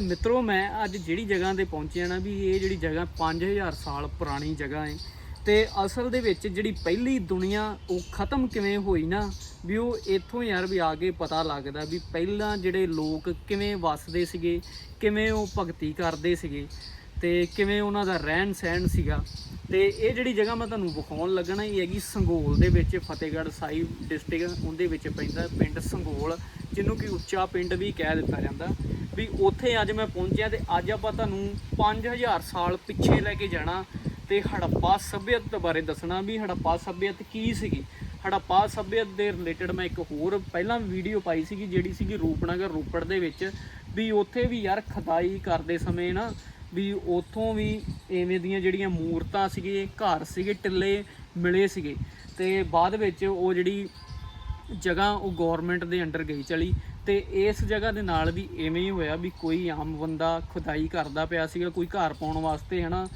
ਮਿੱਤਰੋ, ਮੈਂ ਅੱਜ ਜਿਹੜੀ ਜਗ੍ਹਾ ਤੇ ਪਹੁੰਚਿਆ ਨਾ ਵੀ ਇਹ ਜਿਹੜੀ ਜਗ੍ਹਾ 5000 ਸਾਲ ਪੁਰਾਣੀ ਜਗ੍ਹਾ ਹੈ ਤੇ ਅਸਲ ਦੇ ਵਿੱਚ ਜਿਹੜੀ ਪਹਿਲੀ ਦੁਨੀਆ, ਉਹ ਖਤਮ ਕਿਵੇਂ ਹੋਈ ਨਾ, ਵੀ ਉਹ ਇੱਥੋਂ ਯਾਰ ਵੀ ਆ ਕੇ ਪਤਾ ਲੱਗਦਾ ਵੀ ਪਹਿਲਾਂ ਜਿਹੜੇ ਲੋਕ ਕਿਵੇਂ ਵੱਸਦੇ ਸੀਗੇ, ਕਿਵੇਂ ਉਹ ਭਗਤੀ ਕਰਦੇ ਸੀਗੇ, ਤੇ ਕਿਵੇਂ ਉਹਨਾਂ ਦਾ ਰਹਿਣ ਸਹਿਣ ਸੀਗਾ। ਤੇ ਇਹ ਜਿਹੜੀ ਜਗ੍ਹਾ ਮੈਂ ਤੁਹਾਨੂੰ ਵਿਖਾਉਣ ਲੱਗਣਾ, ਇਹ ਹੈਗੀ ਸੰਗੋਲ ਦੇ ਵਿੱਚ, ਫਤਿਹਗੜ੍ਹ ਸਾਹਿਬ ਡਿਸਟ੍ਰਿਕਟ ਉਹਦੇ ਵਿੱਚ ਪੈਂਦਾ, ਪਿੰਡ ਸੰਗੋਲ, ਜਿਹਨੂੰ ਕਿ ਉੱਚਾ ਪਿੰਡ ਵੀ ਕਹਿ ਦਿੱਤਾ ਜਾਂਦਾ। ਵੀ ਉੱਥੇ ਅੱਜ ਮੈਂ ਪਹੁੰਚਿਆ ਤੇ ਅੱਜ ਆਪਾਂ ਤੁਹਾਨੂੰ 5000 ਸਾਲ ਪਿੱਛੇ ਲੈ ਕੇ ਜਾਣਾ ਤੇ ਹੜੱਪਾ ਸਭਿਅਤ ਬਾਰੇ ਦੱਸਣਾ ਵੀ ਹੜੱਪਾ ਸਭਿਅਤ ਕੀ ਸੀਗੀ। ਹੜੱਪਾ ਸਭਿਅਤ ਦੇ ਰਿਲੇਟਡ ਮੈਂ ਇੱਕ ਹੋਰ ਪਹਿਲਾਂ ਵੀਡੀਓ ਪਾਈ ਸੀਗੀ, ਜਿਹੜੀ ਸੀਗੀ ਰੂਪਨਗਰ ਰੋਪੜ ਦੇ ਵਿੱਚ ਵੀ ਉੱਥੇ ਵੀ ਯਾਰ ਖਦਾਈ ਕਰਦੇ ਸਮੇਂ ਨਾ ਵੀ ਉਥੋਂ ਵੀ ਐਵੇਂ ਦੀਆਂ ਜਿਹੜੀਆਂ ਮੂਰਤਾਂ ਸੀਗੇ, ਘਰ ਸੀਗੇ, ਟਿੱਲੇ ਮਿਲੇ ਸੀਗੇ ਤੇ ਬਾਅਦ ਵਿੱਚ ਉਹ ਜਿਹੜੀ ਜਗ੍ਹਾ ਉਹ ਗਵਰਨਮੈਂਟ ਦੇ ਅੰਡਰ ਗਈ ਚਲੀ ਤੇ ਇਸ ਜਗ੍ਹਾ ਦੇ ਨਾਲ ਵੀ ਐਵੇਂ ਹੀ ਹੋਇਆ ਵੀ ਕੋਈ ਆਮ ਬੰਦਾ ਖੁਦਾਈ ਕਰਦਾ ਪਿਆ ਸੀਗਾ, ਕੋਈ ਘਰ ਪਾਉਣ ਵਾਸਤੇ, ਹਨਾ?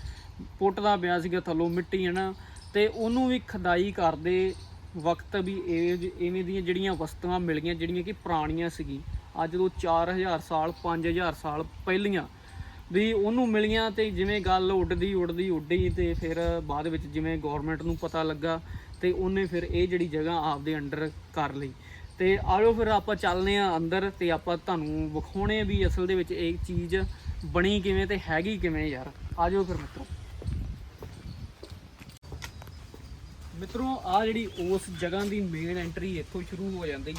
ਪੁੱਟਦਾ ਪਿਆ ਸੀਗਾ ਥੱਲੋਂ ਮਿੱਟੀ, ਹਨਾ? ਤੇ ਉਹਨੂੰ ਵੀ ਖੁਦਾਈ ਕਰਦੇ ਵਕਤ ਵੀ ਇਹ ਜ- ਐਵੇਂ ਦੀਆਂ ਜਿਹੜੀਆਂ ਵਸਤੂਆਂ ਮਿਲੀਆਂ, ਜਿਹੜੀਆਂ ਕਿ ਪੁਰਾਣੀਆਂ ਸੀਗੀ। ਅੱਜ ਤੋਂ 4000 ਸਾਲ 5000 ਸਾਲ ਪਹਿਲੀਆਂ ਵੀ ਉਹਨੂੰ ਮਿਲੀਆਂ ਤੇ ਜਿਵੇਂ ਗੱਲ ਉੱਡਦੀ ਉੱਡਦੀ, ਉੱਡੀ ਤੇ ਫਿਰ ਬਾਅਦ ਵਿੱਚ ਜਿਵੇਂ ਗਵਰਨਮੈਂਟ ਨੂੰ ਪਤਾ ਲੱਗਾ ਤੇ ਉਹਨੇ ਫਿਰ ਇਹ ਜਿਹੜੀ ਜਗ੍ਹਾ ਆਪਦੇ ਅੰਡਰ ਕਰ ਲਈ। ਤੇ ਆਜੋ ਫਿਰ ਆਪਾਂ ਚੱਲਦੇ ਆ ਅੰਦਰ ਤੇ ਆਪਾਂ ਤੁਹਾਨੂੰ ਵਿਖਾਉਣੇ ਵੀ ਅਸਲ ਦੇ ਵਿੱਚ ਇਹ ਚੀਜ਼ ਬਣੀ ਕਿਵੇਂ ਤੇ ਹੈਗੀ ਕਿਵੇਂ ਯਾਰ। ਆਜੋ ਫਿਰ ਮਿੱਤਰੋ। ਮਿੱਤਰੋ ਆ ਜਿਹੜੀ ਉਸ ਜਗ੍ਹਾ ਦੀ ਮੇਨ ਐਂਟਰੀ ਇੱਥੋਂ ਸ਼ੁਰੂ ਹੋ ਜਾਂਦੀ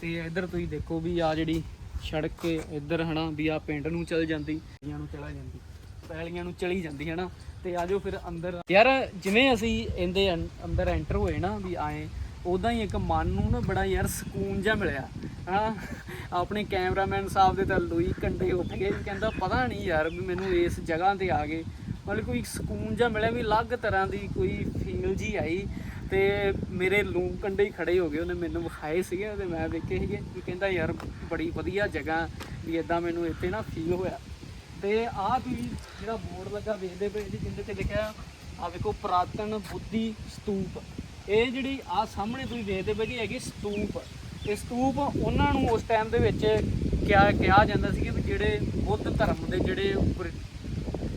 ਤੇ ਇੱਧਰ ਤੁਸੀਂ ਦੇਖੋ ਵੀ ਆ ਜਿਹੜੀ ਸੜਕ ਕੇ ਇੱਧਰ ਹਨਾ ਵੀ ਆ ਪਿੰਡ ਨੂੰ ਚਲ ਜਾਂਦੀ, ਪੈਲੀਆਂ ਨੂੰ ਚਲਾ ਜਾਂਦੀ, ਪੈਲੀਆਂ ਨੂੰ ਚਲੀ ਜਾਂਦੀ ਹਨਾ। ਤੇ ਆਜੋ ਫਿਰ ਅੰਦਰ। ਯਾਰ, ਜਿਵੇਂ ਅਸੀਂ ਇਹਦੇ ਅੰ- ਅੰਦਰ ਐਂਟਰ ਹੋਏ ਨਾ ਵੀ ਆਏ ਉਦਾਂ ਹੀ ਇੱਕ ਮਨ ਨੂੰ ਨਾ ਬੜਾ ਯਾਰ ਸਕੂਨ ਜਿਹਾ ਮਿਲਿਆ ਹਾਂ ਆਪਣੇ ਕੈਮਰਾਮੈਨ ਸਾਹਿਬ ਦੇ ਤਾਂ ਲੋਈ ਕੰਡੇ ਉੱਠ ਗਏ ਵੀ ਕਹਿੰਦਾ ਪਤਾ ਨਹੀਂ ਯਾਰ ਵੀ ਮੈਨੂੰ ਇਸ ਜਗ੍ਹਾ ਤੇ ਆ ਗਏ। ਮਤਲਬ ਕੋਈ ਸਕੂਨ ਜਿਹਾ ਮਿਲਿਆ ਵੀ ਅਲੱਗ ਤਰ੍ਹਾਂ ਦੀ ਕੋਈ ਫੀਲ ਜੀ ਆਈ ਤੇ ਮੇਰੇ ਲੂੰ ਕੰਡੇ ਹੀ ਖੜੇ ਹੋ ਗਏ, ਉਹਨੇ ਮੈਨੂੰ ਵਿਖਾਏ ਸੀਗੇ ਤੇ ਮੈਂ ਦੇਖੇ ਸੀਗੇ ਵੀ ਕਹਿੰਦਾ ਯਾਰ ਬੜੀ ਵਧੀਆ ਜਗ੍ਹਾ ਵੀ ਇਦਾਂ ਮੈਨੂੰ ਇੱਥੇ ਨਾ ਫੀਲ ਹੋਇਆ। ਤੇ ਆਹ ਤੁਸੀਂ ਜਿਹੜਾ ਬੋਰਡ ਲੱਗਾ ਵੇਖਦੇ ਪਏ ਜੀ ਜਿੰਦੇ ਤੇ ਲਿਖਿਆ ਆ ਵੇਖੋ, ਪ੍ਰਾਤਨ ਬੁੱਧੀ ਸਤੂਪ। ਇਹ ਜਿਹੜੀ ਆ ਸਾਹਮਣੇ ਤੁਸੀਂ ਦੇਖਦੇ ਪਏ ਜੀ ਹੈਗੀ ਸਤੂਪ ਇਹ ਸਤੂਪ ਉਹਨਾਂ ਨੂੰ ਉਸ ਟਾਈਮ ਦੇ ਵਿੱਚ ਕਿਹਾ ਕਿਹਾ ਜਾਂਦਾ ਸੀ ਵੀ ਜਿਹੜੇ ਬੁੱਧ ਧਰਮ ਦੇ ਜਿਹੜੇ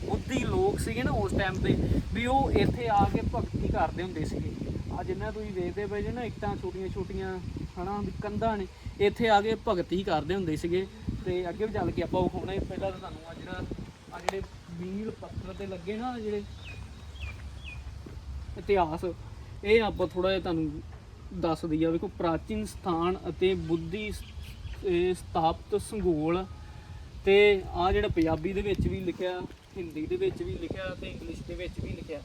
ਬੁੱਧੀ ਲੋਕ ਸੀਗੇ ਨਾ ਉਸ ਟਾਈਮ ਤੇ, ਵੀ ਉਹ ਇੱਥੇ ਆ ਕੇ ਭਗਤੀ ਕਰਦੇ ਹੁੰਦੇ ਸੀਗੇ ਆ ਜਿੰਨਾ ਤੁਸੀਂ ਦੇਖਦੇ ਪਏ ਜੀ ਨਾ ਇੱਟਾਂ ਛੋਟੀਆਂ ਛੋਟੀਆਂ ਹਨਾ ਵੀ ਕੰਧਾਂ ਨੇ, ਇੱਥੇ ਆ ਕੇ ਭਗਤੀ ਕਰਦੇ ਹੁੰਦੇ ਸੀਗੇ ਤੇ ਅੱਗੇ ਵੀ ਚੱਲ ਕੇ ਆਪਾਂ ਵਿਖਾਉਣਾ ਹੈ। ਪਹਿਲਾਂ ਤਾਂ ਤੁਹਾਨੂੰ ਆ ਜਿਹੜਾ ਆ ਜਿਹੜੇ ਮੀਲ ਪੱਥਰ ਤੇ ਲੱਗੇ ਨਾ ਜਿਹੜੇ ਇਤਿਹਾਸ ਇਹ ਆਪਾਂ ਥੋੜਾ ਜਿਹਾ ਤੁਹਾਨੂੰ ਦੱਸ ਦਈਏ ਵੇਖੋ ਪ੍ਰਾਚੀਨ ਸਥਾਨ ਅਤੇ ਬੁੱਧੀ ਸ- ਸਥਾਪਿਤ ਸੰਗੋਲ ਤੇ ਆ ਜਿਹੜਾ ਪੰਜਾਬੀ ਦੇ ਵਿੱਚ ਵੀ ਲਿਖਿਆ, ਹਿੰਦੀ ਦੇ ਵਿੱਚ ਵੀ ਲਿਖਿਆ ਤੇ ਇੰਗਲਿਸ਼ ਦੇ ਵਿੱਚ ਵੀ ਲਿਖਿਆ।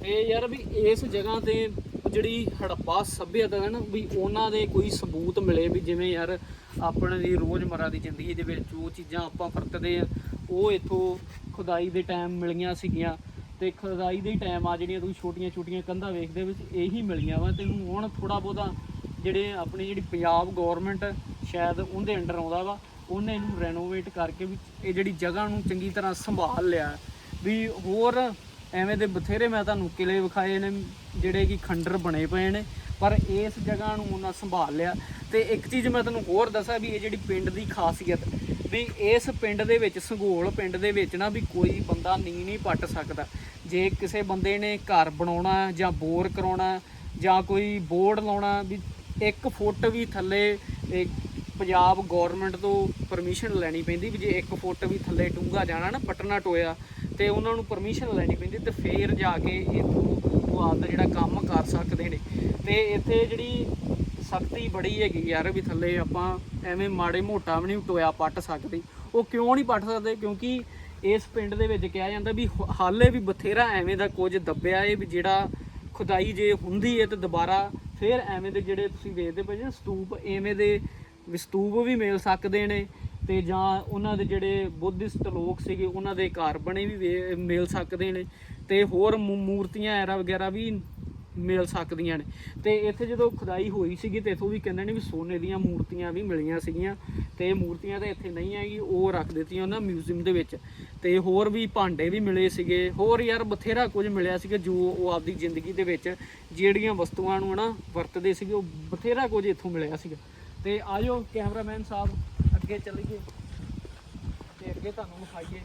ਤੇ ਯਾਰ ਵੀ ਇਸ ਜਗ੍ਹਾ ਤੇ ਜਿਹੜੀ ਹੜੱਪਾ ਸੱਭਿਅਤਾ ਹੈ ਨਾ, ਵੀ ਉਹਨਾਂ ਦੇ ਕੋਈ ਸਬੂਤ ਮਿਲੇ ਵੀ ਜਿਵੇਂ ਯਾਰ ਆਪਣੇ ਦੀ ਰੋਜ਼ਮਰਾ ਦੀ ਜ਼ਿੰਦਗੀ ਦੇ ਵਿੱਚ ਜੋ ਚੀਜ਼ਾਂ ਆਪਾਂ ਵਰਤਦੇ ਆ, ਉਹ ਇੱਥੋਂ ਖੁਦਾਈ ਦੇ ਟਾਈਮ ਮਿਲੀਆਂ ਸੀਗੀਆਂ। ਤੇ ਖੁਦਾਈ ਦੇ ਟਾਈਮ ਆ ਜਿਹੜੀਆਂ ਤੁਸੀਂ ਛੋਟੀਆਂ ਛੋਟੀਆਂ ਕੰਧਾਂ ਵੇਖਦੇ ਵਿੱਚ ਇਹੀ ਮਿਲੀਆਂ ਵਾ ਤੈਨੂੰ ਹੁਣ ਥੋੜਾ ਬਹੁਤਾ ਜਿਹੜੇ ਆਪਣੀ ਜਿਹੜੀ ਪੰਜਾਬ ਗਵਰਨਮੈਂਟ ਸ਼ਾਇਦ ਉਹਦੇ ਅੰਡਰ ਆਉਂਦਾ ਵਾ, ਉਹਨੇ ਇਹਨੂੰ ਰੈਨੋਵੇਟ ਕਰਕੇ ਵੀ ਇਹ ਜਿਹੜੀ ਜਗ੍ਹਾ ਨੂੰ ਚੰਗੀ ਤਰ੍ਹਾਂ ਸੰਭਾਲ ਲਿਆ। ਵੀ ਹੋਰ ਐਵੇਂ ਦੇ ਬਥੇਰੇ ਮੈਂ ਤੁਹਾਨੂੰ ਕਿਲੇ ਵਿਖਾਏ ਨੇ, ਜਿਹੜੇ ਕਿ ਖੰਡਰ ਬਣੇ ਪਏ ਨੇ, ਪਰ ਇਸ ਜਗ੍ਹਾ ਨੂੰ ਉਹਨਾਂ ਸੰਭਾਲ ਲਿਆ। ਤੇ ਇੱਕ ਚੀਜ਼ ਮੈਂ ਤੁਹਾਨੂੰ ਹੋਰ ਦੱਸਾਂ ਵੀ ਇਹ ਜਿਹੜੀ ਪਿੰਡ ਦੀ ਖਾਸੀਅਤ ਵੀ ਇਸ ਪਿੰਡ ਦੇ ਵਿੱਚ ਸੰਘੋਲ ਪਿੰਡ ਦੇ ਵਿੱਚ ਨਾ ਵੀ ਕੋਈ ਬੰਦਾ ਨੀ ਨਹੀਂ ਪੱਟ ਸਕਦਾ। ਜੇ ਕਿਸੇ ਬੰਦੇ ਨੇ ਘਰ ਬਣਾਉਣਾ, ਜਾਂ ਬੋਰ ਕਰਾਉਣਾ, ਜਾਂ ਕੋਈ ਬੋਰਡ ਲਾਉਣਾ, ਵੀ 1 ਫੁੱਟ ਵੀ ਥੱਲੇ ਪੰਜਾਬ ਗਵਰਨਮੈਂਟ ਤੋਂ ਪਰਮਿਸ਼ਨ ਲੈਣੀ ਪੈਂਦੀ ਵੀ ਜੇ 1 ਫੁੱਟ ਵੀ ਥੱਲੇ ਡੂੰਘਾ ਜਾਣਾ ਨਾ ਪਟਨਾ ਟੋਇਆ, ਤੇ ਉਹਨਾਂ ਨੂੰ ਪਰਮਿਸ਼ਨ ਲੈਣੀ ਪੈਂਦੀ ਤੇ ਫੇਰ ਜਾ ਕੇ ਇੱਥੋਂ ਉਹ ਆਪਦਾ ਜਿਹੜਾ ਕੰਮ ਕਰ ਸਕਦੇ ਨੇ। ਤੇ ਇੱਥੇ ਜਿਹੜੀ ਸਖਤੀ ਬੜੀ ਹੈਗੀ ਯਾਰ ਵੀ ਥੱਲੇ ਆਪਾਂ ਐਵੇਂ ਮਾੜੇ ਮੋਟਾ ਵੀ ਨਹੀਂ ਟੋਇਆ ਪੱਟ ਸਕਦੇ। ਉਹ ਕਿਉਂ ਨਹੀਂ ਪੱਟ ਸਕਦੇ? ਕਿਉਂਕਿ ਇਸ ਪਿੰਡ ਦੇ ਵਿੱਚ ਕਿਹਾ ਜਾਂਦਾ ਵੀ ਹ- ਹਾਲੇ ਵੀ ਬਥੇਰਾ ਐਵੇਂ ਦਾ ਕੁਝ ਦੱਬਿਆ ਏ ਵੀ ਜਿਹੜਾ ਖੁਦਾਈ ਜੇ ਹੁੰਦੀ ਹੈ ਤੇ ਦੁਬਾਰਾ ਫਿਰ ਐਵੇਂ ਦੇ ਜਿਹੜੇ ਤੁਸੀਂ ਵੇਖਦੇ ਪਏ ਜੇ ਸਤੂਪ, ਐਵੇਂ ਦੇ ਵਿਸਤੂਪ ਵੀ ਮਿਲ ਸਕਦੇ ਨੇ ਤੇ ਜਾਂ ਉਹਨਾਂ ਦੇ ਜਿਹੜੇ ਬੁੱਧਿਸਟ ਲੋਕ ਸੀਗੇ, ਉਹਨਾਂ ਦੇ ਘਰ ਬਣੇ ਵੀ, ਮਿਲ ਸਕਦੇ ਨੇ ਤੇ ਹੋਰ ਮੂ- ਮੂਰਤੀਆਂ ਐਰਾ ਵਗੈਰਾ ਵੀ ਮਿਲ ਸਕਦੀਆਂ ਨੇ। ਤੇ ਇੱਥੇ ਜਦੋਂ ਖੁਦਾਈ ਹੋਈ ਸੀਗੀ ਤੇ ਇਥੋਂ ਵੀ ਕਹਿੰਦੇ ਨੇ ਵੀ ਸੋਨੇ ਦੀਆਂ ਮੂਰਤੀਆਂ ਵੀ ਮਿਲੀਆਂ ਸੀਗੀਆਂ। ਤੇ ਮੂਰਤੀਆਂ ਤਾਂ ਇੱਥੇ ਨਹੀਂ ਹੈਗੀ, ਉਹ ਰੱਖ ਦਿੱਤੀਆਂ ਉਹਨਾਂ ਮਿਊਜ਼ੀਅਮ ਦੇ ਵਿੱਚ। ਤੇ ਹੋਰ ਵੀ ਭਾਂਡੇ ਵੀ ਮਿਲੇ ਸੀਗੇ। ਹੋਰ ਯਾਰ ਬਥੇਰਾ ਕੁਝ ਮਿਲਿਆ ਸੀਗਾ ਜੋ ਉਹ ਆਪਦੀ ਜ਼ਿੰਦਗੀ ਦੇ ਵਿੱਚ ਜਿਹੜੀਆਂ ਵਸਤੂਆਂ ਨੂੰ ਹਨਾ ਵਰਤਦੇ ਸੀਗੇ, ਉਹ ਬਥੇਰਾ ਕੁਝ ਇੱਥੋਂ ਮਿਲਿਆ ਸੀਗਾ। ਤੇ ਆਜੋ ਕੈਮਰਾਮੈਨ ਸਾਹਿਬ ਅੱਗੇ ਚੱਲੀਏ। ਤੇ ਅੱਗੇ ਤੁਹਾਨੂੰ ਵਿਖਾਈਏ।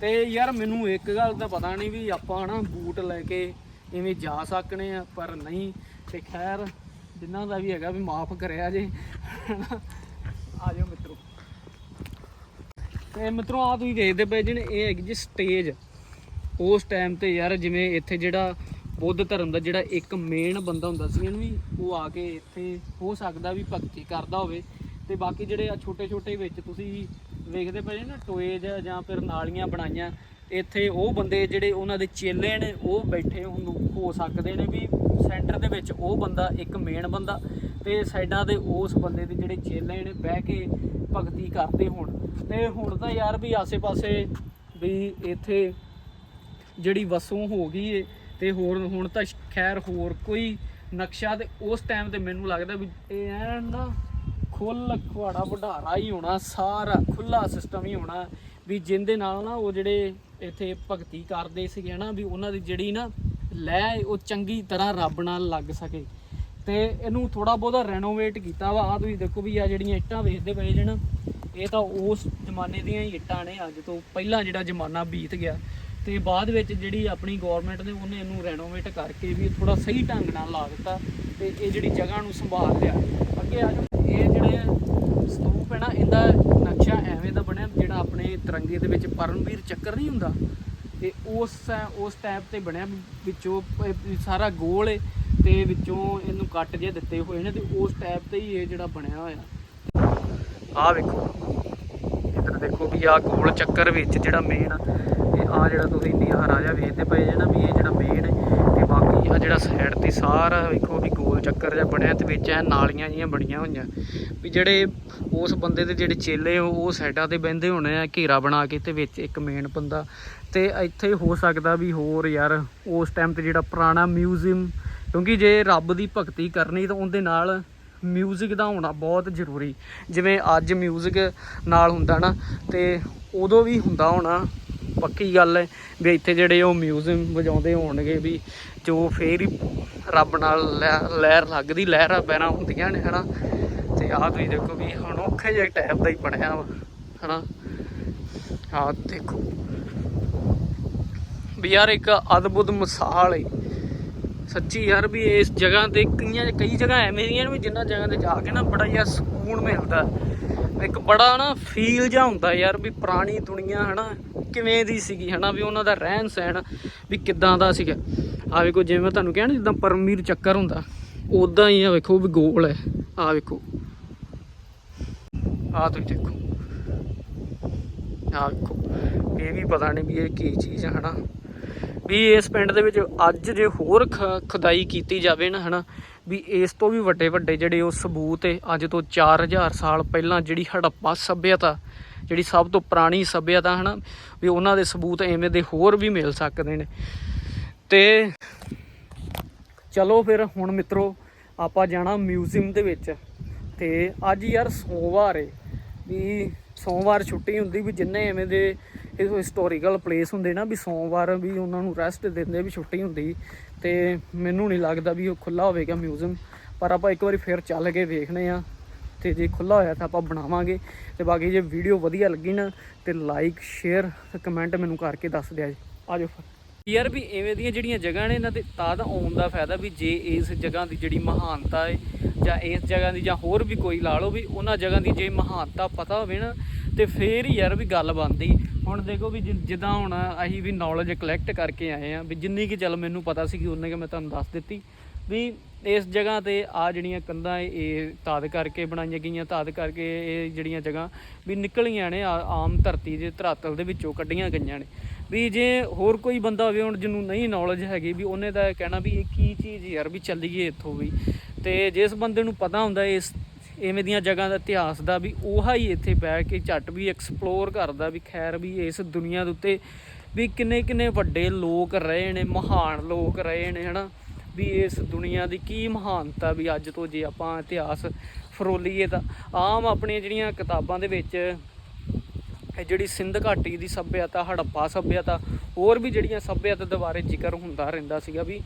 ਤੇ ਯਾਰ ਮੈਨੂੰ ਇੱਕ ਗੱਲ ਦਾ ਪਤਾ ਨਹੀਂ ਵੀ ਆਪਾਂ ਨਾ ਬੂਟ ਲੈ ਕੇ ਇਵੇਂ ਜਾ ਸਕਨੇ ਆ, ਪਰ ਨਹੀਂ। ਤੇ ਖੈਰ, ਜਿੰਨਾ ਦਾ ਵੀ ਹੈਗਾ ਵੀ ਮਾਫ ਕਰਿਆ ਜੇ। ਆ ਜਾਓ ਮਿੱਤਰੋ। ਤੇ ਮਿੱਤਰੋ ਆ ਤੁਸੀਂ ਦੇਖਦੇ ਪਏ ਜਿਹਨੇ ਇਹ ਹੈਗੀ ਜੀ ਸਟੇਜ। ਉਸ ਟਾਈਮ ਤੇ ਯਾਰ ਜਿਵੇਂ ਇੱਥੇ ਜਿਹੜਾ ਬੁੱਧ ਧਰਮ ਦਾ ਜਿਹੜਾ ਇੱਕ ਮੇਨ ਬੰਦਾ ਹੁੰਦਾ ਸੀ, ਇਹਨੂੰ ਵੀ ਉਹ ਆ ਕੇ ਇੱਥੇ ਹੋ ਸਕਦਾ ਵੀ ਭਗਤੀ ਕਰਦਾ ਹੋਵੇ। ਤੇ ਬਾਕੀ ਜਿਹੜੇ ਆ ਛੋਟੇ ਛੋਟੇ ਵਿੱਚ ਤੁਸੀਂ ਵੇਖਦੇ ਪਏ ਨਾ, ਟੋਏ ਜਾਂ ਫਿਰ ਨਾਲੀਆਂ ਬਣਾਈਆਂ ਇੱਥੇ ਉਹ ਬੰਦੇ ਜਿਹੜੇ ਉਹਨਾਂ ਦੇ ਚੇਲੇ ਨੇ, ਉਹ ਬੈਠੇ ਹੁੰਦੇ ਹੋ ਸਕਦੇ ਨੇ ਵੀ ਸੈਂਟਰ ਦੇ ਵਿੱਚ ਉਹ ਬੰਦਾ ਇੱਕ ਮੇਨ ਬੰਦਾ ਤੇ ਸਾਈਡਾਂ ਦੇ ਉਸ ਬੰਦੇ ਦੇ ਜਿਹੜੇ ਚੇਲੇ ਨੇ ਬਹਿ ਕੇ ਭਗਤੀ ਕਰਦੇ ਹੋਣ। ਤੇ ਹੁਣ ਤਾਂ ਯਾਰ ਵੀ ਆਸੇ-ਪਾਸੇ ਵੀ ਇੱਥੇ ਜਿਹੜੀ ਵਸੋਂ ਹੋ ਗਈ ਏ ਤੇ ਹੋਰ ਹੁਣ ਤਾਂ ਖੈਰ ਹੋਰ ਕੋਈ ਨਕਸ਼ਾ ਤੇ ਉਸ ਟਾਈਮ ਤੇ ਮੈਨੂੰ ਲੱਗਦਾ ਵੀ ਇਹ ਐਨ ਨਾ ਖੁੱਲ ਖਵਾੜਾ ਵਡਾਰਾ ਹੀ ਹੋਣਾ, ਸਾਰਾ ਖੁੱਲਾ ਸਿਸਟਮ ਹੀ ਹੋਣਾ ਵੀ ਜਿੰਦੇ ਨਾਲ ਨਾ ਉਹ ਜਿਹੜੇ ਇੱਥੇ ਭਗਤੀ ਕਰਦੇ ਸੀਗੇ ਨਾ ਵੀ ਉਹਨਾਂ ਦੀ ਜਿਹੜੀ ਨਾ ਲੈ ਉਹ ਚੰਗੀ ਤਰ੍ਹਾਂ ਰੱਬ ਨਾਲ ਲੱਗ ਸਕੇ। ਤੇ ਇਹਨੂੰ ਥੋੜਾ ਬਹੁਤਾ ਰੈਨੋਵੇਟ ਕੀਤਾ ਵਾ। ਆ ਤੁਸੀਂ ਦੇਖੋ ਵੀ ਆ ਜਿਹੜੀਆਂ ਇੱਟਾਂ ਵੇਚਦੇ ਪਏ ਜੇ ਨਾ, ਇਹ ਤਾਂ ਉਸ ਜ਼ਮਾਨੇ ਦੀਆਂ ਹੀ ਇੱਟਾਂ ਨੇ, ਅੱਜ ਤੋਂ ਪਹਿਲਾਂ ਜਿਹੜਾ ਜ਼ਮਾਨਾ ਬੀਤ ਗਿਆ। ਤੇ ਬਾਅਦ ਵਿੱਚ ਜਿਹੜੀ ਆਪਣੀ ਗਵਰਨਮੈਂਟ ਨੇ ਉਹਨੇ ਇਹਨੂੰ ਰੈਨੋਵੇਟ ਕਰਕੇ ਵੀ ਥੋੜਾ ਸਹੀ ਢੰਗ ਨਾਲ ਲਾ ਦਿੱਤਾ ਤੇ ਇਹ ਜਿਹੜੀ ਜਗ੍ਹਾ ਨੂੰ ਸੰਭਾਲ ਲਿਆ। ਅੱਗੇ ਆ ਇਹ ਜਿਹੜੇ ਇਹਦਾ ਨਕਸ਼ਾ ਐਵੇਂ ਦਾ ਬਣਿਆ ਜਿਹੜਾ ਆਪਣੇ ਤਿਰੰਗੇ ਦੇ ਵਿੱਚ ਪਰਮਵੀਰ ਚੱਕਰ ਨਹੀਂ ਹੁੰਦਾ। ਤੇ ਉਸ ਉਸ ਟਾਈਪ ਤੇ ਬਣਿਆ ਵਿੱਚੋਂ ਸਾਰਾ ਗੋਲ ਏ ਤੇ ਵਿੱਚੋਂ ਇਹਨੂੰ ਕੱਟ ਜੇ ਦਿੱਤੇ ਹੋਏ ਨੇ ਤੇ ਉਸ ਟਾਈਪ ਤੇ ਹੀ ਇਹ ਜਿਹੜਾ ਬਣਿਆ ਹੋਇਆ। ਆਹ ਵੇਖੋ। ਇੱਧਰ ਦੇਖੋ ਵੀ ਆਹ ਗੋਲ ਚੱਕਰ ਵਿੱਚ ਜਿਹੜਾ ਮੇਨ ਆ, ਇਹ ਆ ਜਿਹੜਾ ਤੁਸੀਂ ਨੀਹਾ ਰਾਜਾ ਵੇਖਦੇ ਪਏ ਜੇ ਨਾ ਵੀ ਇਹ ਜਿਹੜਾ ਮੇਨ ਹੈ ਆ ਜਿਹੜਾ ਸਾਈਡ ਤੇ ਸਾਰਾ ਵੇਖੋ ਵੀ ਗੋਲ ਚੱਕਰ ਜਿਹਾ ਬਣਿਆ ਤੇ ਵਿੱਚ ਐ ਨਾਲੀਆਂ ਜੀਆਂ ਬਣੀਆਂ ਹੋਈਆਂ। ਵੀ ਜਿਹੜੇ ਉਸ ਬੰਦੇ ਦੇ ਜਿਹੜੇ ਚੇਲੇ ਉਹ ਸਾਈਡਾਂ ਤੇ ਬਹਿੰਦੇ ਹੋਣੇ ਆ ਘੇਰਾ ਬਣਾ ਕੇ ਤੇ ਵਿੱਚ ਇੱਕ ਮੇਨ ਬੰਦਾ। ਤੇ ਇੱਥੇ ਹੋ ਸਕਦਾ ਵੀ ਹੋਰ ਯਾਰ, ਉਸ ਟਾਈਮ ਤੇ ਜਿਹੜਾ ਪੁਰਾਣਾ ਮਿਊਜ਼ੀਅਮ ਕਿਉਂਕਿ ਜੇ ਰੱਬ ਦੀ ਭਗਤੀ ਕਰਨੀ ਤਾਂ ਉਹਦੇ ਨਾਲ ਮਿਊਜ਼ਿਕ ਦਾ ਹੋਣਾ ਬਹੁਤ ਜ਼ਰੂਰੀ। ਜਿਵੇਂ ਅੱਜ ਮਿਊਜ਼ਿਕ ਨਾਲ ਹੁੰਦਾ ਨਾ, ਤੇ ਉਦੋਂ ਵੀ ਹੁੰਦਾ ਹੋਣਾ। ਪੱਕੀ ਗੱਲ ਹੈ ਵੀ ਇੱਥੇ ਜਿਹੜੇ ਉਹ ਮਿਊਜ਼ਿਕ ਵਜਾਉਂਦੇ ਹੋਣਗੇ ਵੀ ਜੋ ਫੇਰ ਹੀ ਰੱਬ ਨਾਲ ਲੈ- ਲਹਿਰ ਲੱਗਦੀ, ਲਹਿਰਾਂ ਪੈਰਾਂ ਹੁੰਦੀਆਂ ਨੇ, ਹਨਾ? ਤੇ ਆਹ ਤੁਸੀਂ ਦੇਖੋ ਵੀ ਹੁਣ ਔਖੇ ਜਿਹੇ ਟਾਈਪ ਦਾ ਹੀ ਬਣਿਆ ਵਾ, ਹਨਾ? ਆਹ ਦੇਖੋ। ਵੀ ਯਾਰ ਇੱਕ ਅਦਭੁਤ ਮਿਸਾਲ ਹੈ ਸੱਚੀ ਯਾਰ ਵੀ ਇਸ ਜਗ੍ਹਾ ਤੇ ਕਈਆਂ ਕਈ ਜਗ੍ਹਾ ਐਵੇਂ ਦੀਆਂ ਨੇ ਵੀ ਜਿੰਨਾ ਜਗ੍ਹਾ ਤੇ ਜਾ ਕੇ ਨਾ ਬੜਾ ਯਾਰ ਸਕੂਨ ਮਿਲਦਾ। ਇੱਕ ਬੜਾ ਨਾ ਫੀਲ ਜਿਹਾ ਹੁੰਦਾ ਯਾਰ ਵੀ ਪੁਰਾਣੀ ਦੁਨੀਆ, ਹਨਾ? ਕਿਵੇਂ ਦੀ ਸੀਗੀ, ਹਨਾ? ਵੀ ਉਹਨਾਂ ਦਾ ਰਹਿਣ ਸਹਿਣ ਵੀ ਕਿੱਦਾਂ ਦਾ ਸੀਗਾ। ਆ ਵੇਖੋ, ਜਿਵੇਂ ਮੈਂ ਤੁਹਾਨੂੰ ਕਿਹਾ ਨਾ, ਜਿੱਦਾਂ ਪਰਮਵੀਰ ਚੱਕਰ ਹੁੰਦਾ ਉਦਾਂ ਹੀ ਆ ਵੇਖੋ ਵੀ ਗੋਲ ਹੈ। ਆ ਵੇਖੋ। ਆ ਤੁਸੀਂ ਦੇਖੋ। ਆ ਵੇਖੋ। ਇਹ ਵੀ ਪਤਾ ਨਹੀਂ ਵੀ ਇਹ ਕੀ ਚੀਜ਼ ਹੈ ਹਨਾ? ਵੀ ਇਸ ਪਿੰਡ ਦੇ ਵਿੱਚ ਅੱਜ ਜੇ ਹੋਰ ਖ- ਖੁਦਾਈ ਕੀਤੀ ਜਾਵੇ ਨਾ, ਹਨਾ? ਵੀ ਇਸ ਤੋਂ ਵੀ ਵੱਡੇ ਵੱਡੇ ਜਿਹੜੇ ਉਹ ਸਬੂਤ ਹੈ, ਅੱਜ ਤੋਂ 4000 ਸਾਲ ਪਹਿਲਾਂ ਜਿਹੜੀ ਹੜੱਪਾ ਸੱਭਿਅਤਾ, ਜਿਹੜੀ ਸਭ ਤੋਂ ਪੁਰਾਣੀ ਸਭਿਅਤਾ, ਹਨਾ? ਵੀ ਉਹਨਾਂ ਦੇ ਸਬੂਤ ਐਵੇਂ ਦੇ ਹੋਰ ਵੀ ਮਿਲ ਸਕਦੇ ਨੇ। ਤੇ ਚਲੋ ਫਿਰ ਹੁਣ ਮਿੱਤਰੋ, ਆਪਾਂ ਜਾਣਾ ਮਿਊਜ਼ੀਅਮ ਦੇ ਵਿੱਚ। ਤੇ ਅੱਜ ਯਾਰ ਸੋਮਵਾਰ ਏ, ਵੀ ਸੋਮਵਾਰ ਛੁੱਟੀ ਹੁੰਦੀ ਵੀ ਜਿੰਨੇ ਐਵੇਂ ਦੇ ਇਹ ਹਿਸਟੋਰੀਕਲ ਪਲੇਸ ਹੁੰਦੇ ਨਾ, ਵੀ ਸੋਮਵਾਰ ਵੀ ਉਹਨਾਂ ਨੂੰ ਰੈਸਟ ਦਿੰਦੇ ਵੀ ਛੁੱਟੀ ਹੁੰਦੀ। ਤੇ ਮੈਨੂੰ ਨਹੀਂ ਲੱਗਦਾ ਵੀ ਉਹ ਖੁੱਲਾ ਹੋਵੇਗਾ ਮਿਊਜ਼ੀਅਮ ਪਰ ਆਪਾਂ ਇੱਕ ਵਾਰੀ ਫਿਰ ਚੱਲ ਕੇ ਵੇਖਨੇ ਆ ਤੇ ਜੇ ਖੁੱਲਾ ਹੋਇਆ ਤਾਂ ਆਪਾਂ ਬਣਾਵਾਂਗੇ। ਤੇ ਬਾਕੀ ਜੇ ਵੀਡੀਓ ਵਧੀਆ ਲੱਗੀ ਨਾ, ਤੇ ਲਾਈਕ ਸ਼ੇਅਰ ਤੇ ਕਮੈਂਟ ਮੈਨੂੰ ਕਰਕੇ ਦੱਸ ਦਿਆ ਜੀ। ਆਜੋ ਫਿਰ। ਯਾਰ ਵੀ ਐਵੇਂ ਦੀਆਂ ਜਿਹੜੀਆਂ ਜਗ੍ਹਾ ਨੇ ਇਹਨਾਂ ਤੇ ਤਾਂ ਤਾਂ ਆਉਣ ਦਾ ਫਾਇਦਾ ਵੀ ਜੇ ਇਸ ਜਗ੍ਹਾ ਦੀ ਜਿਹੜੀ ਮਹਾਨਤਾ ਹੈ ਜਾਂ ਇਸ ਜਗ੍ਹਾ ਦੀ ਜਾਂ ਹੋਰ ਵੀ ਕੋਈ ਲਾ ਲਓ ਵੀ ਉਹਨਾਂ ਜਗ੍ਹਾ ਦੀ ਜੇ ਮਹਾਨਤਾ ਪਤਾ ਹੋਵੇ ਨਾ, ਤੇ ਫੇਰ ਹੀ ਯਾਰ ਵੀ ਗੱਲ ਬਣਦੀ। ਹੁਣ ਦੇਖੋ ਵੀ ਜਿ- ਜਿੱਦਾਂ ਹੁਣ ਅਸੀਂ ਵੀ ਨੌਲੇਜ ਕਲੈਕਟ ਕਰਕੇ ਆਏ ਆ ਵੀ ਜਿੰਨੀ ਕਿ ਚੱਲ ਮੈਨੂੰ ਪਤਾ ਸੀ ਕਿ ਉਹਨੇ ਕਿ ਮੈਂ ਤੁਹਾਨੂੰ ਦੱਸ ਦਿੱਤੀ, ਵੀ ਇਸ ਜਗ੍ਹਾ ਤੇ ਆ ਜਿਹੜੀਆਂ ਕੰਧਾਂ ਇਹ- ਇਹ ਤਾਦ ਕਰਕੇ ਬਣਾਈਆਂ ਗਈਆਂ ਤਾਦ ਕਰਕੇ ਇਹ ਜਿਹੜੀਆਂ ਜਗ੍ਹਾ ਵੀ ਨਿਕਲੀਆਂ ਨੇ, ਆ- ਆਮ ਧਰਤੀ ਦੇ ਧਰਾਤਲ ਦੇ ਵਿੱਚੋਂ ਕੱਢੀਆਂ ਗਈਆਂ ਨੇ। ਵੀ ਜੇ ਹੋਰ ਕੋਈ ਬੰਦਾ ਹੋਵੇ ਹੁਣ ਜਿਹਨੂੰ ਨਹੀਂ ਨੌਲੇਜ ਹੈਗੀ ਵੀ ਉਹਨੇ ਤਾਂ ਕਹਿਣਾ ਵੀ ਇਹ ਕੀ ਚੀਜ਼ ਯਾਰ ਵੀ ਚੱਲੀਏ ਇੱਥੋਂ ਵੀ। ਤੇ ਜਿਸ ਬੰਦੇ ਨੂੰ ਪਤਾ ਹੁੰਦਾ ਇਸ ਐਵੇਂ ਦੀਆਂ ਜਗ੍ਹਾ ਦਾ ਇਤਿਹਾਸ ਦਾ ਵੀ ਉਹਾ ਹੀ ਇੱਥੇ ਬਹਿ ਕੇ ਝੱਟ ਵੀ ਐਕਸਪਲੋਰ ਕਰਦਾ ਵੀ ਖੈਰ ਵੀ ਇਸ ਦੁਨੀਆ ਦੇ ਉੱਤੇ ਵੀ ਕਿੰਨੇ ਕਿੰਨੇ ਵੱਡੇ ਲੋਕ ਰਹੇ ਨੇ, ਮਹਾਨ ਲੋਕ ਰਹੇ ਨੇ, ਹਨਾ? ਵੀ ਇਸ ਦੁਨੀਆ ਦੀ ਕੀ ਮਹਾਨਤਾ ਵੀ ਅੱਜ ਤੋਂ ਜੇ ਆਪਾਂ ਇਤਿਹਾਸ ਫਰੋਲੀਏ ਤਾਂ ਆਮ ਆਪਣੀਆਂ ਜਿਹੜੀਆਂ ਕਿਤਾਬਾਂ ਦੇ ਵਿੱਚ ਇਹ ਜਿਹੜੀ ਸਿੰਧ ਘਾਟੀ ਦੀ ਸੱਭਿਅਤਾ, ਹੜੱਪਾ ਸੱਭਿਅਤਾ, ਹੋਰ ਵੀ ਜਿਹੜੀਆਂ ਸੱਭਿਅਤਾ ਦੇ ਬਾਰੇ ਜ਼ਿਕਰ ਹੁੰਦਾ ਰਹਿੰਦਾ ਸੀਗਾ ਵੀ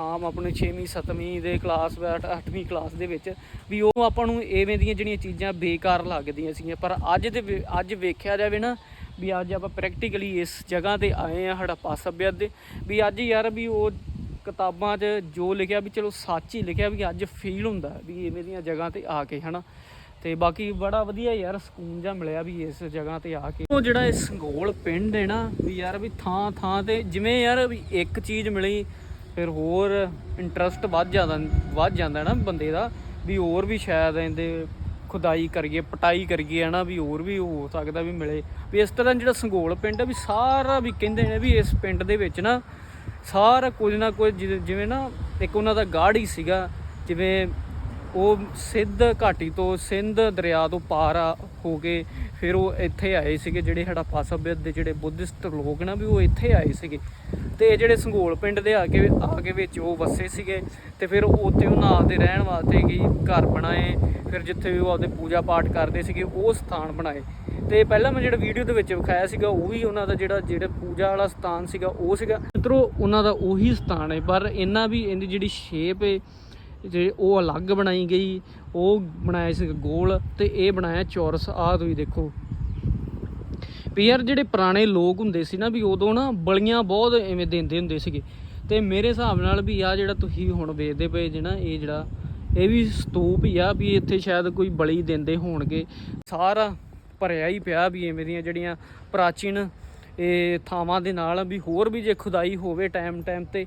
ਆਮ ਆਪਣੇ 6ਵੀਂ 7ਵੀਂ ਦੇ ਕਲਾਸ 8ਵੀਂ ਕਲਾਸ ਦੇ ਵਿੱਚ ਵੀ ਉਹ ਆਪਾਂ ਨੂੰ ਐਵੇਂ ਦੀਆਂ ਜਿਹੜੀਆਂ ਚੀਜ਼ਾਂ ਬੇਕਾਰ ਲੱਗਦੀਆਂ ਸੀਗੀਆਂ। ਪਰ ਅੱਜ ਦੇ ਅੱਜ ਵੇਖਿਆ ਜਾਵੇ ਨਾ ਵੀ ਅੱਜ ਆਪਾਂ ਪ੍ਰੈਕਟੀਕਲੀ ਇਸ ਜਗ੍ਹਾ ਤੇ ਆਏ ਆ ਹੜੱਪਾ ਸੱਭਿਅਤ ਦੇ, ਵੀ ਅੱਜ ਯਾਰ ਵੀ ਉਹ ਕਿਤਾਬਾਂ 'ਚ ਜੋ ਲਿਖਿਆ ਵੀ ਚਲੋ ਸੱਚ ਹੀ ਲਿਖਿਆ ਵੀ ਅੱਜ ਫੀਲ ਹੁੰਦਾ ਵੀ ਇਵੇਂ ਦੀਆਂ ਜਗ੍ਹਾ ਤੇ ਆ ਕੇ, ਹਨਾ। ਤੇ ਬਾਕੀ ਬੜਾ ਵਧੀਆ ਯਾਰ ਸਕੂਨ ਜਿਹਾ ਮਿਲਿਆ ਵੀ ਇਸ ਜਗ੍ਹਾ ਤੇ ਆ ਕੇ। ਉਹ ਜਿਹੜਾ ਇਹ ਸੰਗੋਲ ਪਿੰਡ ਹੈ ਨਾ, ਵੀ ਯਾਰ ਵੀ ਥਾਂ ਥਾਂ ਤੇ ਜਿਵੇਂ ਯਾਰ ਵੀ ਇੱਕ ਚੀਜ਼ ਮਿਲੀ, ਫਿਰ ਹੋਰ ਇੰਟਰਸਟ ਵੱਧ ਜਾਂਦਾ ਵੱਧ ਜਾਂਦਾ ਨਾ ਬੰਦੇ ਦਾ, ਵੀ ਹੋਰ ਵੀ ਸ਼ਾਇਦ ਇਹਦੇ ਖੁਦਾਈ ਕਰੀਏ, ਪਟਾਈ ਕਰੀਏ ਹਨਾ, ਵੀ ਹੋਰ ਵੀ ਹੋ ਸਕਦਾ ਵੀ ਮਿਲੇ। ਵੀ ਇਸ ਤਰ੍ਹਾਂ ਜਿਹੜਾ ਸੰਗੋਲ ਪਿੰਡ ਹੈ ਵੀ ਸਾਰਾ ਵੀ ਕਹਿੰਦੇ ਨੇ ਵੀ ਇਸ ਪਿੰਡ ਦੇ ਵਿੱਚ ਨਾ ਸਾਰਾ ਕੁਝ ਨਾ ਕੁਝ ਜਿ- ਜਿਵੇਂ ਨਾ ਇੱਕ ਉਹਨਾਂ ਦਾ ਗਾੜ ਹੀ ਸੀਗਾ, ਜਿਵੇਂ ਉਹ ਸਿੱਧ ਘਾਟੀ ਤੋਂ ਸਿੰਧ ਦਰਿਆ ਤੋਂ ਪਾਰ ਆ ਹੋ ਕੇ ਫਿਰ ਉਹ ਇੱਥੇ ਆਏ ਸੀਗੇ ਜਿਹੜੇ ਹੜੱਪਾ ਸੱਭਿਅਤ ਦੇ ਜਿਹੜੇ ਬੁੱਧਿਸਟ ਲੋਕ ਨਾ ਵੀ ਉਹ ਇੱਥੇ ਆਏ ਸੀਗੇ। ਤੇ ਇਹ ਜਿਹੜੇ ਸੰਘੋਲ ਪਿੰਡ ਦੇ ਆ ਕੇ ਆ ਕੇ ਵਿੱਚ ਉਹ ਵਸੇ ਸੀਗੇ ਤੇ ਫਿਰ ਉੱਥੇ ਉਹਨਾਂ ਦੇ ਰਹਿਣ ਵਾਸਤੇ ਕੀ ਘਰ ਬਣਾਏ, ਫਿਰ ਜਿੱਥੇ ਉਹ ਆਪਦੇ ਪੂਜਾ ਪਾਠ ਕਰਦੇ ਸੀਗੇ, ਉਹ ਸਥਾਨ ਬਣਾਏ। ਤੇ ਪਹਿਲਾਂ ਮੈਂ ਜਿਹੜਾ ਵੀਡੀਓ ਦੇ ਵਿੱਚ ਵਿਖਾਇਆ ਸੀਗਾ, ਉਹ ਵੀ ਉਹਨਾਂ ਦਾ ਜਿਹੜਾ ਜਿਹੜਾ ਪੂਜਾ ਵਾਲਾ ਸਥਾਨ ਸੀਗਾ, ਉਹ ਸੀਗਾ। ਮਿੱਤਰੋ, ਉਹਨਾਂ ਦਾ ਉਹੀ ਸਥਾਨ ਹੈ, ਪਰ ਇਹਨਾਂ ਵੀ ਇਹਦੀ ਜਿਹੜੀ ਸ਼ੇਪ ਹੈ ਜਿਹੜੇ ਉਹ ਅਲੱਗ ਬਣਾਈ ਗਈ, ਉਹ ਬਣਾਇਆ ਸੀ ਗੋਲ ਤੇ ਇਹ ਬਣਾਇਆ ਚੌਰਸ। ਆਹ ਤੁਸੀਂ ਦੇਖੋ। ਵੀ ਯਾਰ ਜਿਹੜੇ ਪੁਰਾਣੇ ਲੋਕ ਹੁੰਦੇ ਸੀ ਨਾ ਵੀ ਉਦੋਂ ਨਾ ਬਲੀਆਂ ਬਹੁਤ ਐਵੇਂ ਦਿੰਦੇ ਹੁੰਦੇ ਸੀਗੇ। ਤੇ ਮੇਰੇ ਹਿਸਾਬ ਨਾਲ ਵੀ ਆ ਜਿਹੜਾ ਤੁਸੀਂ ਹੁਣ ਵੇਚਦੇ ਪਏ ਜੇ ਨਾ, ਇਹ ਜਿਹੜਾ, ਇਹ ਵੀ ਸਤੂਪ ਹੀ ਆ ਵੀ ਇੱਥੇ ਸ਼ਾਇਦ ਕੋਈ ਬਲੀ ਦਿੰਦੇ ਹੋਣਗੇ। ਸਾਰਾ ਭਰਿਆ ਹੀ ਪਿਆ ਵੀ ਐਵੇਂ ਦੀਆਂ ਜਿਹੜੀਆਂ ਪ੍ਰਾਚੀਨ, ਇਹ ਥਾਵਾਂ ਦੇ ਨਾਲ ਵੀ ਹੋਰ ਵੀ ਜੇ ਖੁਦਾਈ ਹੋਵੇ ਟਾਈਮ ਟਾਈਮ ਤੇ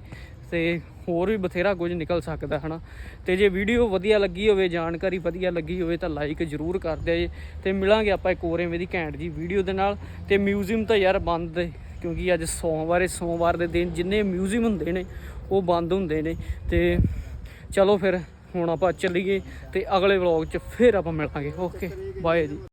ਤੇ ਹੋਰ ਵੀ ਬਥੇਰਾ ਕੁਝ ਨਿਕਲ ਸਕਦਾ, ਹਨਾ? ਤੇ ਜੇ ਵੀਡੀਓ ਵਧੀਆ ਲੱਗੀ ਹੋਵੇ, ਜਾਣਕਾਰੀ ਵਧੀਆ ਲੱਗੀ ਹੋਵੇ ਤਾਂ ਲਾਈਕ ਜਰੂਰ ਕਰ ਦਿਆ ਜੇ। ਤੇ ਮਿਲਾਂਗੇ ਆਪਾਂ ਇੱਕ ਹੋਰ ਐਵੇਂ ਦੀ ਘੈਂਟ ਜੀ ਵੀਡੀਓ ਦੇ ਨਾਲ। ਤੇ ਮਿਊਜ਼ੀਅਮ ਤਾਂ ਯਾਰ ਬੰਦ ਹੈ ਕਿਉਂਕਿ ਅੱਜ ਸੋਮਵਾਰ ਹੈ ਸੋਮਵਾਰ ਦੇ ਦਿਨ ਜਿੰਨੇ ਮਿਊਜ਼ੀਅਮ ਹੁੰਦੇ ਨੇ, ਉਹ ਬੰਦ ਹੁੰਦੇ ਨੇ। ਤੇ ਚਲੋ ਫਿਰ ਹੁਣ ਆਪਾਂ ਚੱਲੀਏ ਤੇ ਅਗਲੇ ਵਲੌਗ 'ਚ ਫਿਰ ਆਪਾਂ ਮਿਲਾਂਗੇ। ਓਕੇ ਬਾਏ ਜੀ।